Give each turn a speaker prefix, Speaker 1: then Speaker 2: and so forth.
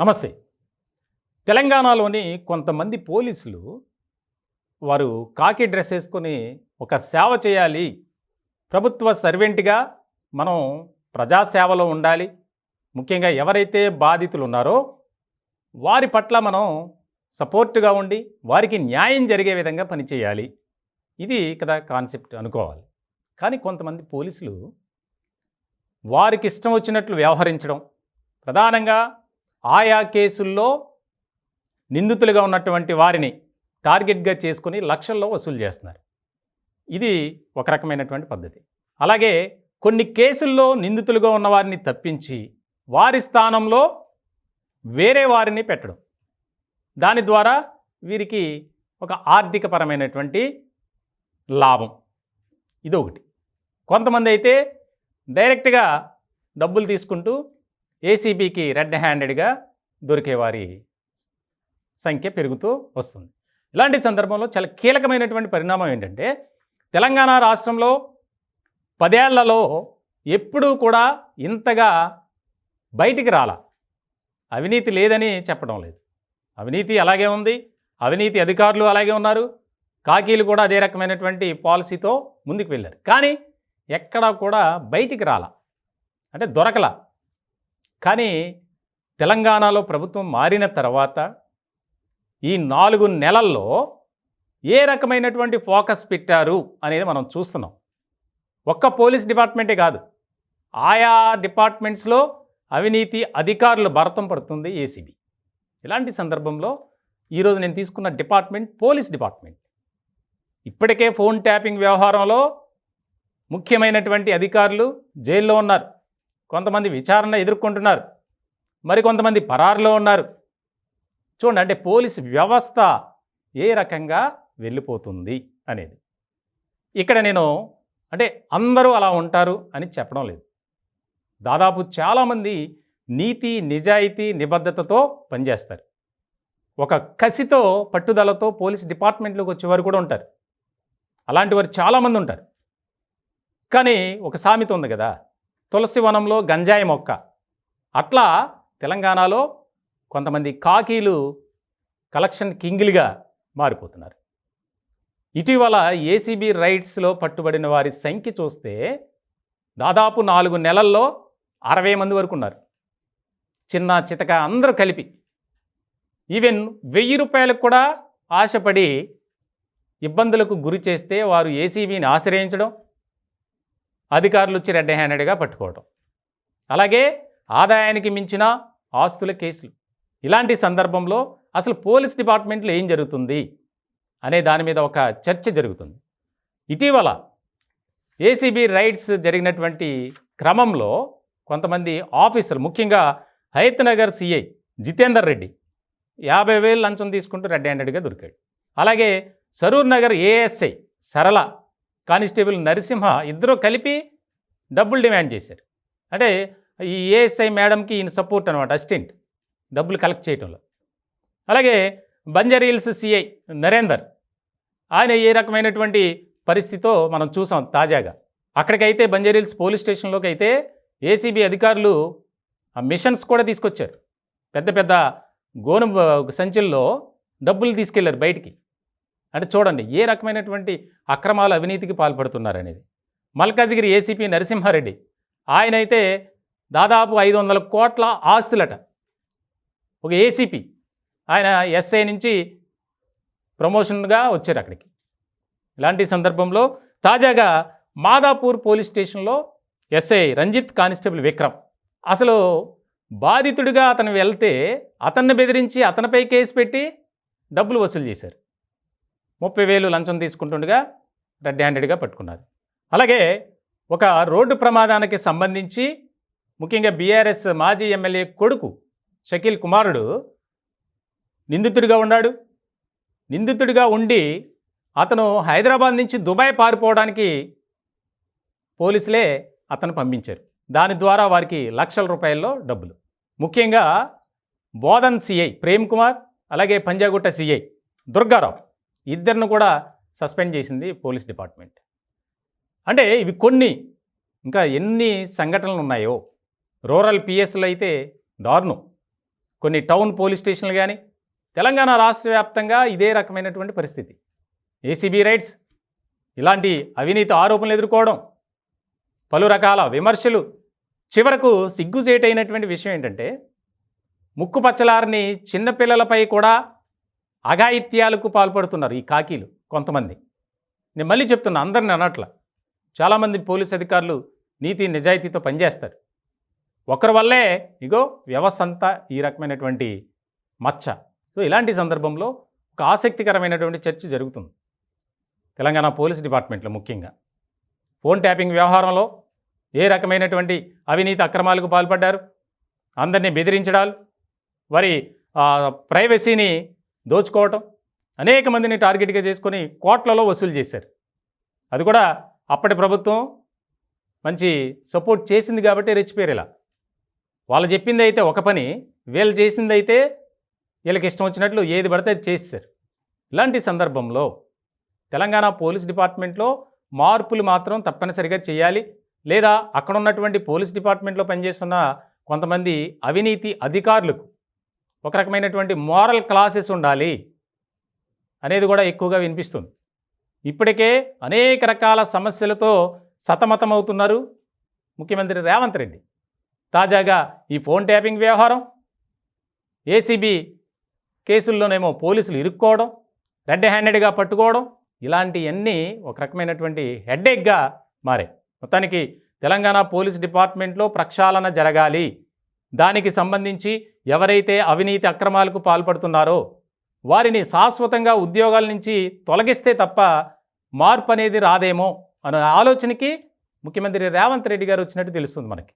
Speaker 1: నమస్తే. తెలంగాణలోని కొంతమంది పోలీసులు వారు కాకి డ్రెస్ వేసుకొని ఒక సేవ చేయాలి. ప్రభుత్వ సర్వెంట్గా మనం ప్రజాసేవలో ఉండాలి. ముఖ్యంగా ఎవరైతే బాధితులు ఉన్నారో వారి పట్ల మనం సపోర్టుగా ఉండి వారికి న్యాయం జరిగే విధంగా పనిచేయాలి. ఇది కదా కాన్సెప్ట్ అనుకోవాలి. కానీ కొంతమంది పోలీసులు వారికి ఇష్టం వచ్చినట్లు వ్యవహరించడం ప్రధానంగా ఆయా కేసుల్లో నిందితులుగా ఉన్నటువంటి వారిని టార్గెట్గా చేసుకుని లక్షల్లో వసూలు చేస్తున్నారు. ఇది ఒక రకమైనటువంటి పద్ధతి. అలాగే కొన్ని కేసుల్లో నిందితులుగా ఉన్న వారిని తప్పించి వారి స్థానంలో వేరే వారిని పెట్టడం. దాని ద్వారా వీరికి ఒక ఆర్థికపరమైనటువంటి లాభం. ఇది ఒకటి కొంతమంది అయితే డైరెక్ట్గా డబ్బులు తీసుకుంటూ ఏసీబీకి రెడ్ హ్యాండెడ్గా దొరికేవారి సంఖ్య పెరుగుతూ వస్తుంది. ఇలాంటి సందర్భంలో చాలా కీలకమైనటువంటి పరిణామం ఏంటంటే తెలంగాణ రాష్ట్రంలో పదేళ్ళలో ఎప్పుడూ కూడా ఇంతగా బయటికి రాల. అవినీతి లేదని చెప్పడం లేదు. అవినీతి అలాగే ఉంది. అవినీతి అధికారులు అలాగే ఉన్నారు. కాకీలు కూడా అదే రకమైనటువంటి పాలసీతో ముందుకు వెళ్ళారు. కానీ ఎక్కడా కూడా బయటికి రాల. అంటే దొరకల. కానీ తెలంగాణలో ప్రభుత్వం మారిన తర్వాత ఈ నాలుగు నెలల్లో ఏ రకమైనటువంటి ఫోకస్ పెట్టారు అనేది మనం చూస్తున్నాం. ఒక్క పోలీస్ డిపార్ట్మెంటే కాదు. ఆయా డిపార్ట్మెంట్స్లో అవినీతి అధికారులు భరతం పడుతుంది ఏసీబీ. ఇలాంటి సందర్భంలో ఈరోజు నేను తీసుకున్న డిపార్ట్మెంట్ పోలీస్ డిపార్ట్మెంట్. ఇప్పటికే ఫోన్ ట్యాపింగ్ వ్యవహారంలో ముఖ్యమైనటువంటి అధికారులు జైల్లో ఉన్నారు. కొంతమంది విచారణ ఎదుర్కొంటున్నారు. మరికొంతమంది పరారులో ఉన్నారు. చూడండి అంటే పోలీసు వ్యవస్థ ఏ రకంగా వెళ్ళిపోతుంది అనేది. ఇక్కడ నేను అంటే అందరూ అలా ఉంటారు అని చెప్పడం లేదు. దాదాపు చాలామంది నీతి నిజాయితీ నిబద్ధతతో పనిచేస్తారు. ఒక కసితో పట్టుదలతో పోలీస్ డిపార్ట్మెంట్లోకి వచ్చేవారు కూడా ఉంటారు. అలాంటి వారు చాలామంది ఉంటారు. కానీ ఒక సామెత ఉంది కదా తులసి వనంలో గంజాయి మొక్క. అట్లా తెలంగాణలో కొంతమంది కాకీలు కలెక్షన్ కింగిల్గా మారిపోతున్నారు. ఇటీవల ఏసీబీ రైడ్స్లో పట్టుబడిన వారి సంఖ్య చూస్తే దాదాపు నాలుగు నెలల్లో అరవై మంది వరకు ఉన్నారు. చిన్న చితక అందరూ కలిపి. ఈవెన్ వెయ్యి రూపాయలకు కూడా ఆశపడి ఇబ్బందులకు గురి చేస్తే వారు ఏసీబీని ఆశ్రయించడం అధికారులు వచ్చి రెడ్ హ్యాండెడ్గా పట్టుకోవడం. అలాగే ఆదాయానికి మించిన ఆస్తుల కేసులు. ఇలాంటి సందర్భంలో అసలు పోలీస్ డిపార్ట్మెంట్లో ఏం జరుగుతుంది అనే దాని మీద ఒక చర్చ జరుగుతుంది. ఇటీవల ఏసీబీ రైడ్స్ జరిగినటువంటి క్రమంలో కొంతమంది ఆఫీసర్లు ముఖ్యంగా హైత్ నగర్ సిఐ జితేందర్ రెడ్డి యాభై వేలు లంచం తీసుకుంటూ రెడ్ హ్యాండెడ్గా దొరికాడు. అలాగే సరూర్ నగర్ ఏఎస్ఐ సరళ కానిస్టేబుల్ నరసింహ ఇద్దరూ కలిపి డబ్బులు డిమాండ్ చేశారు. అంటే ఈ ఏఎస్ఐ మేడంకి ఈయన సపోర్ట్ అనమాట అసిస్టెంట్. డబ్బులు కలెక్ట్ చేయటంలో. అలాగే బంజారీల్స్ సిఐ నరేందర్ ఆయన ఏ రకమైనటువంటి పరిస్థితితో మనం చూసాం తాజాగా. అక్కడికైతే బంజారీల్స్ పోలీస్ స్టేషన్లోకి అయితే ఏసీబీ అధికారులు ఆ మిషన్స్ కూడా తీసుకొచ్చారు. పెద్ద పెద్ద గోను సంచుల్లో డబ్బులు తీసుకెళ్ళారు బయటికి. అంటే చూడండి ఏ రకమైనటువంటి అక్రమాలు అవినీతికి పాల్పడుతున్నారు అనేది మల్కాజిగిరి ఏసీపీ నరసింహారెడ్డి ఆయన అయితే దాదాపు ఐదు వందల కోట్ల ఆస్తులట. ఒక ఏసీపీ ఆయన ఎస్ఐ నుంచి ప్రమోషన్గా వచ్చారు అక్కడికి. ఇలాంటి సందర్భంలో తాజాగా మాదాపూర్ పోలీస్ స్టేషన్లో ఎస్ఐ రంజిత్ కానిస్టేబుల్ విక్రమ్ అసలు బాధితుడిగా అతను వెళ్తే అతన్ని బెదిరించి అతనిపై కేసు పెట్టి డబ్బులు వసూలు చేశారు. ముప్పై వేలు లంచం తీసుకుంటుండగా రెడ్ హ్యాండెడ్గా పట్టుకున్నారు. అలాగే ఒక రోడ్డు ప్రమాదానికి సంబంధించి ముఖ్యంగా బీఆర్ఎస్ మాజీ ఎమ్మెల్యే కొడుకు షకీల్ కుమారుడు నిందితుడిగా ఉన్నాడు. నిందితుడిగా ఉండి అతను హైదరాబాద్ నుంచి దుబాయ్ పారిపోవడానికి పోలీసులే అతను పంపించారు. దాని ద్వారా వారికి లక్షల రూపాయల్లో డబ్బులు. ముఖ్యంగా బోధన్ సిఐ ప్రేమ్ కుమార్ అలాగే పంజాగుట్ట సిఐ దుర్గారావు ఇద్దరిని కూడా సస్పెండ్ చేసింది పోలీస్ డిపార్ట్మెంట్. అంటే ఇవి కొన్ని. ఇంకా ఎన్ని సంఘటనలు ఉన్నాయో రూరల్ పిఎస్లు అయితే దారుణం. కొన్ని టౌన్ పోలీస్ స్టేషన్లు కానీ తెలంగాణ రాష్ట్ర వ్యాప్తంగా ఇదే రకమైనటువంటి పరిస్థితి. ఏసీబీ రైట్స్ ఇలాంటి అవినీతి ఆరోపణలు ఎదుర్కోవడం పలు రకాల విమర్శలు. చివరకు సిగ్గుసేటైనటువంటి విషయం ఏంటంటే ముక్కుపచ్చలారిని చిన్నపిల్లలపై కూడా అఘాయిత్యాలకు పాల్పడుతున్నారు ఈ కాకీలు కొంతమంది. నేను మళ్ళీ చెప్తున్నా అందరిని అనట్ల. చాలామంది పోలీస్ అధికారులు నీతి నిజాయితీతో పనిచేస్తారు. ఒకరి వల్లే ఇగో వ్యవస్థ అంతా ఈ రకమైనటువంటి మచ్చ. సో ఇలాంటి సందర్భంలో ఒక ఆసక్తికరమైనటువంటి చర్చ జరుగుతుంది. తెలంగాణ పోలీస్ డిపార్ట్మెంట్లో ముఖ్యంగా. ఫోన్ ట్యాపింగ్ వ్యవహారంలో ఏ రకమైనటువంటి అవినీతి అక్రమాలకు పాల్పడ్డారు? అందరినీ బెదిరించడాలు? వారి ప్రైవసీని దోచుకోవటం? అనేక మందిని టార్గెట్గా చేసుకొని కోట్లలో వసూలు చేశారు. అది కూడా అప్పటి ప్రభుత్వం మంచి సపోర్ట్ చేసింది కాబట్టి రెచ్చిపోయారు ఇలా. వాళ్ళు చెప్పింది అయితే ఒక పని వీళ్ళు చేసింది అయితే వీళ్ళకి ఇష్టం వచ్చినట్లు ఏది పడితే అది చేసేసారు ఇలాంటి సందర్భంలో తెలంగాణ పోలీస్ డిపార్ట్మెంట్లో మార్పులు మాత్రం తప్పనిసరిగా చేయాలి. లేదా అక్కడ ఉన్నటువంటి పోలీస్ డిపార్ట్మెంట్లో పనిచేస్తున్న కొంతమంది అవినీతి అధికారులకు ఒక రకమైనటువంటి మోరల్ క్లాసెస్ ఉండాలి అనేది కూడా ఎక్కువగా వినిపిస్తుంది. ఇప్పటికే అనేక రకాల సమస్యలతో సతమతమవుతున్నారు ముఖ్యమంత్రి రేవంత్ రెడ్డి. తాజాగా ఈ ఫోన్ ట్యాపింగ్ వ్యవహారం ఏసీబీ కేసుల్లోనేమో పోలీసులు ఇరుక్కోవడం రెడ్ హ్యాండెడ్గా పట్టుకోవడం ఇలాంటివన్నీ ఒక రకమైనటువంటి హెడ్ఏక్గా మారాయి. మొత్తానికి తెలంగాణ పోలీస్ డిపార్ట్మెంట్లో ప్రక్షాళన జరగాలి. దానికి సంబంధించి ఎవరైతే అవినీతి అక్రమాలకు పాల్పడుతున్నారో వారిని శాశ్వతంగా ఉద్యోగాల నుంచి తొలగిస్తే తప్ప మార్పు అనేది రాదేమో అనే ఆలోచనకి ముఖ్యమంత్రి రేవంత్ రెడ్డి గారు వచ్చినట్టు తెలుస్తుంది మనకి.